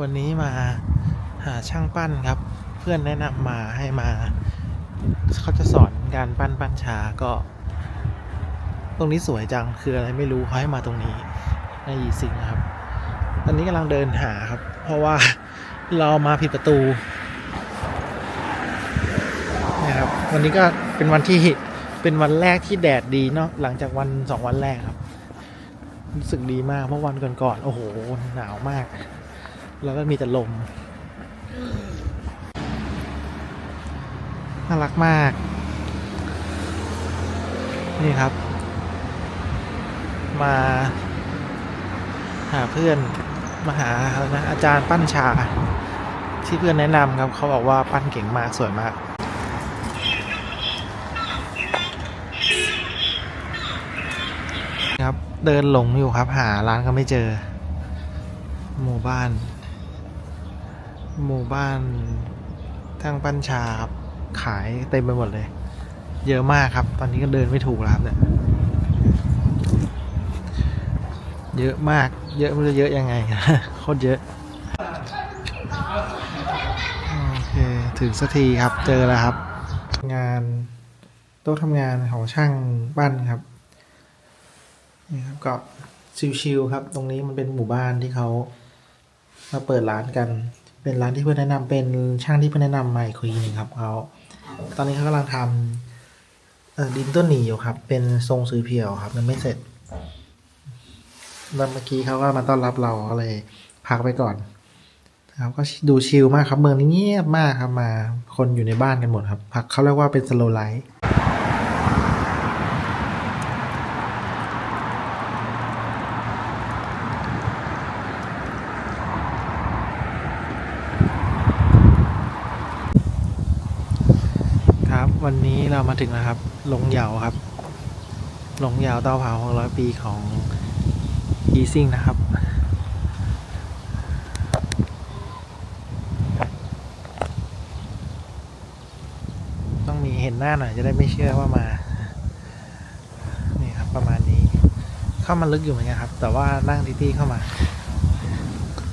วันนี้มาหาช่างปั้นครับ เพื่อนแนะนำมาให้มา เขาจะสอนการปั้นปั้นชาก็ ตรงนี้สวยจังคืออะไรไม่รู้เขาให้มาตรงนี้ในยีซิงครับ ตอนนี้กำลังเดินหาครับ เพราะว่าเรามาผิดประตูนะครับวันนี้ก็เป็นวันที่เป็นวันแรกที่แดดดีเนาะหลังจากวันสองวันแรกครับ รู้สึกดีมากเพราะวันก่อนๆโอ้โห หนาวมาก แล้วก็มีแต่ลมน่ารักมาก นี่ครับ มา หาเพื่อนมาหานะอาจารย์ปั้นชา ที่เพื่อนแนะนำครับ เขาบอกว่าปั้นเก่งมากสวยมาก ครับ เดินหลงอยู่ครับ หาร้านก็ไม่เจอ หมู่บ้าน หมู่บ้านทางปั้นชาครับ ขายเต็มไปหมดเลย เยอะมากครับ ตอนนี้ก็เดินไม่ถูกแล้วครับเนี่ยเยอะมาก เยอะม่รู้จะเยอะยังไงโคตรเยอะ โอเค ถึงสักทีครับ เจอแล้วครับ งานโต๊ะทำงานของช่างปั้นครับ นี่ครับก็ชิวๆครับ ตรงนี้มันเป็นหมู่บ้านที่เขามาเปิดร้านกัน เป็นร้านที่เพื่อนแนะนำเป็นช่างที่เพื่อนแนะนำมาอีกทีหนึ่งครับเขาตอนนี้เขากำลังทำดินต้นหนีอยู่ครับ เป็นทรงสือเพียวครับยังไม่เสร็จแล้วเมื่อกี้เขาก็มาต้อนรับเราก็เลยพักไปก่อนครับก็ดูชิลมากครับเมืองนี้เงียบมากครับมา คนอยู่ในบ้านกันหมดครับ พักเขาเรียกว่าเป็นสโลไลท์ วันนี้เรามาถึงแล้วครับหลงเหยาครับหลงเหยาเตาเผาของร้อยปีของอีซิ่งนะครับ ต้องมีเห็นหน้าหน่อยจะได้ไม่เชื่อว่ามา นี่ครับประมาณนี้ เข้ามาลึกอยู่เหมือนกันครับ แต่ว่านั่งที่ๆเข้ามา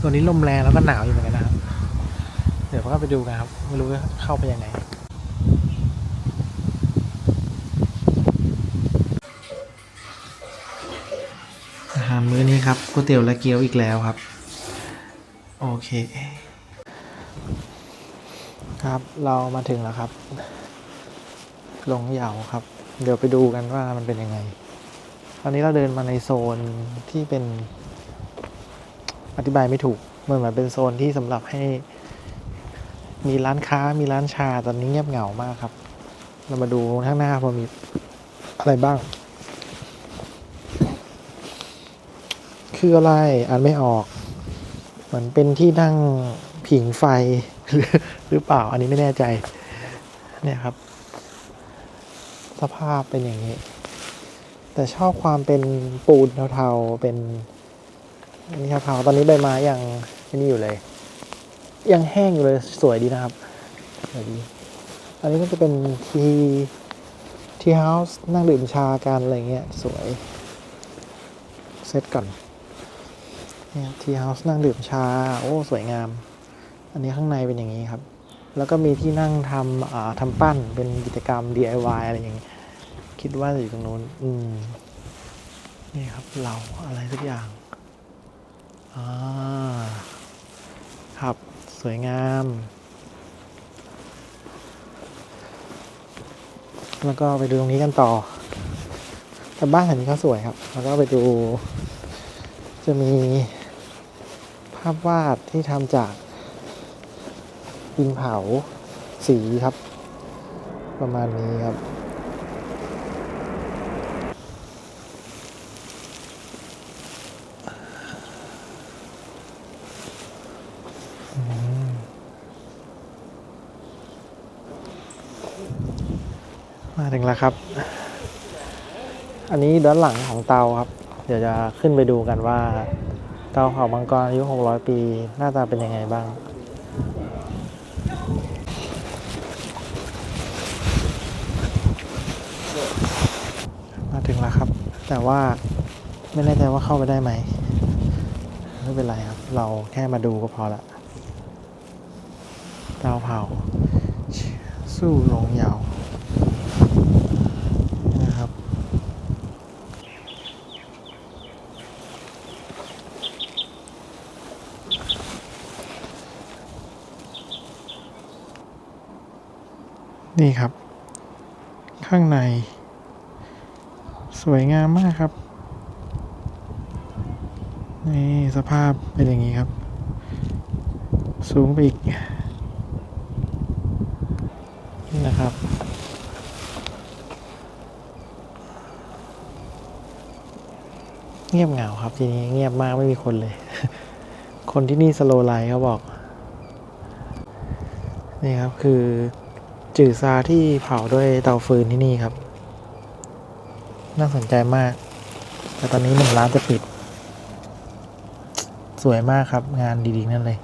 ตัวนี้ลมแรงแล้วก็หนาวอยู่เหมือนกันนะครับ เดี๋ยวเราก็ไปดูกันครับ ไม่รู้ว่าเข้าไปยังไง อาหารมื้อนี้ ครับก๋วยเตี๋ยวและเกี๊ยวอีกแล้วครับ โอเค ครับเรามาถึงแล้วครับ หลงเหยาครับ เดี๋ยวไปดูกันว่ามันเป็นยังไง ตอนนี้เราเดินมาในโซนที่เป็น อธิบายไม่ถูกเหมือนมันเป็นโซนที่สำหรับให้ มีร้านค้ามีร้านชาตอนนี้เงียบเหงามากครับ เรามาดูข้างหน้าพอมีอะไรบ้าง คืออะไร อ่านไม่ออกเหมือนเป็นที่นั่งผิงไฟหรือหรือเปล่า อันนี้ไม่แน่ใจ เนี่ยครับ สภาพเป็นอย่างนี้ แต่ชอบความเป็นปูนเทาๆ เป็นอันนี้เทาตอนนี้ใบไม้ยังไม่นี่อยู่เลย ยังแห้งอยู่เลยสวยดีนะครับสวยดีอันนี้ก็จะเป็นทีทีเฮาส์นั่งดื่มชากันอะไรเงี้ยสวย เซตก่อน เนี่ยทีเฮาส์นั่งดื่มชา โอ้ สวยงาม อันนี้ข้างในเป็นอย่างนี้ครับ แล้วก็มีที่นั่งทำอ่าทำปั้นเป็นกิจกรรม DIY อะไรอย่างนี้ คิดว่าอยู่ตรงนู้น อืม นี่ครับเราอะไรสักอย่างอ่าครับสวยงาม แล้วก็ไปดูตรงนี้กันต่อ แต่บ้านแถวนี้ก็สวยครับ แล้วก็ไปดูจะมีาพวาดที่ทำจากดินเผาสีครับ ประมาณนี้ครับ มาถึงแล้วครับ อันนี้ด้านหลังของเตาครับ เดี๋ยวจะขึ้นไปดูกันว่า เตาเผามังกรอายุ 600 ปี หน้าตาเป็นยังไงบ้าง มาถึงแล้วครับ แต่ว่าไม่แน่ใจว่าเข้าไปได้ไหม ไม่เป็นไรครับ เราแค่มาดูก็พอละเตาเผา สู้ลงยาวนะครับ นี่ครับ ข้างใน สวยงามมากครับ นี่สภาพเป็นอย่างนี้ครับ สูงไปอีก นี่นะครับเงียบเหงาครับทีนี้เงียบมากไม่มีคนเลย คนที่นี่สโลไลท์เขาบอก นี่ครับคือ จือซาที่เผาด้วยเตาฟืนที่นี่ครับ น่าสนใจมาก แต่ตอนนี้หนึ่งร้านจะปิด สวยมากครับ งานดีๆ นั่นเลย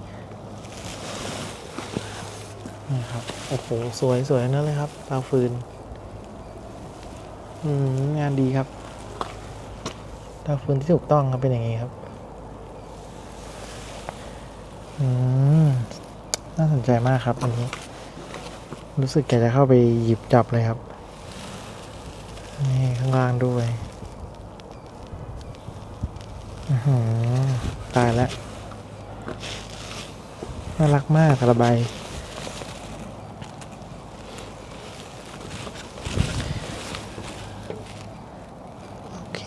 นี่ครับ โอ้โห สวยสวยนั่นเลยครับเตาฟืน อืม งานดีครับเตาฟืนที่ถูกต้องครับเป็นอย่างนี้ครับ อืม น่าสนใจมากครับอันนี้ รู้สึกแกจะเข้าไปหยิบจับเลยครับ นี่ข้างล่างด้วยตายแล้ว น่ารักมากระบายโอเค